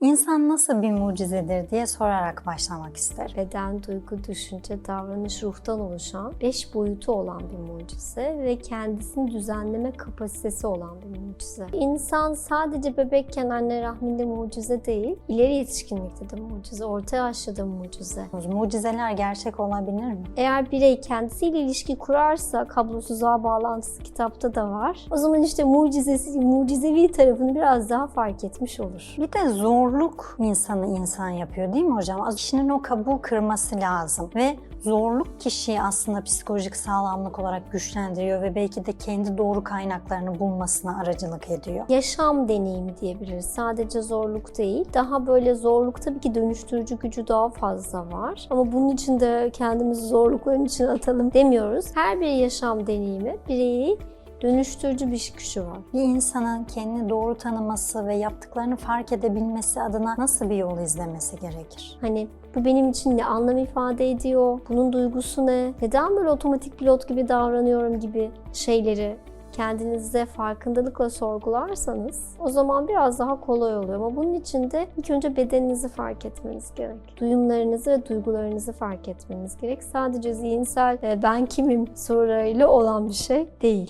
İnsan nasıl bir mucizedir diye sorarak başlamak isterim. beden, duygu, düşünce, davranış, ruhtan oluşan beş boyutu olan bir mucize ve kendisini düzenleme kapasitesi olan bir mucize. İnsan sadece bebekken anne rahminde mucize değil, ileri yetişkinlikte de mucize, orta yaşta da mucize. Mucizeler gerçek olabilir mi? Eğer birey kendisiyle ilişki kurarsa, kablosuz ağ bağlantısı kitapta da var. O zaman işte mucizesi, mucizevi tarafını biraz daha fark etmiş olur. Bir de zorluk insanı insan yapıyor değil mi hocam? Kişinin o kabuğu kırması lazım ve zorluk kişiyi aslında psikolojik sağlamlık olarak güçlendiriyor ve belki de kendi doğru kaynaklarını bulmasına aracılık ediyor. yaşam deneyimi diyebiliriz. Sadece zorluk değil. Daha böyle zorluk tabii ki dönüştürücü gücü daha fazla var. Ama bunun için de kendimizi zorlukların içine atalım demiyoruz. Her bir yaşam deneyimi bireyi dönüştürücü bir gücü var. Bir insanın kendini doğru tanıması ve yaptıklarını fark edebilmesi adına nasıl bir yol izlemesi gerekir? Hani bu benim için ne anlam ifade ediyor? Bunun duygusu ne? Neden böyle otomatik pilot gibi davranıyorum gibi şeyleri kendinizde farkındalıkla sorgularsanız o zaman biraz daha kolay oluyor. Ama bunun için de ilk önce bedeninizi fark etmeniz gerek. Duyumlarınızı ve duygularınızı fark etmeniz gerek. Sadece zihinsel "E, ben kimim soruyla olan bir şey değil.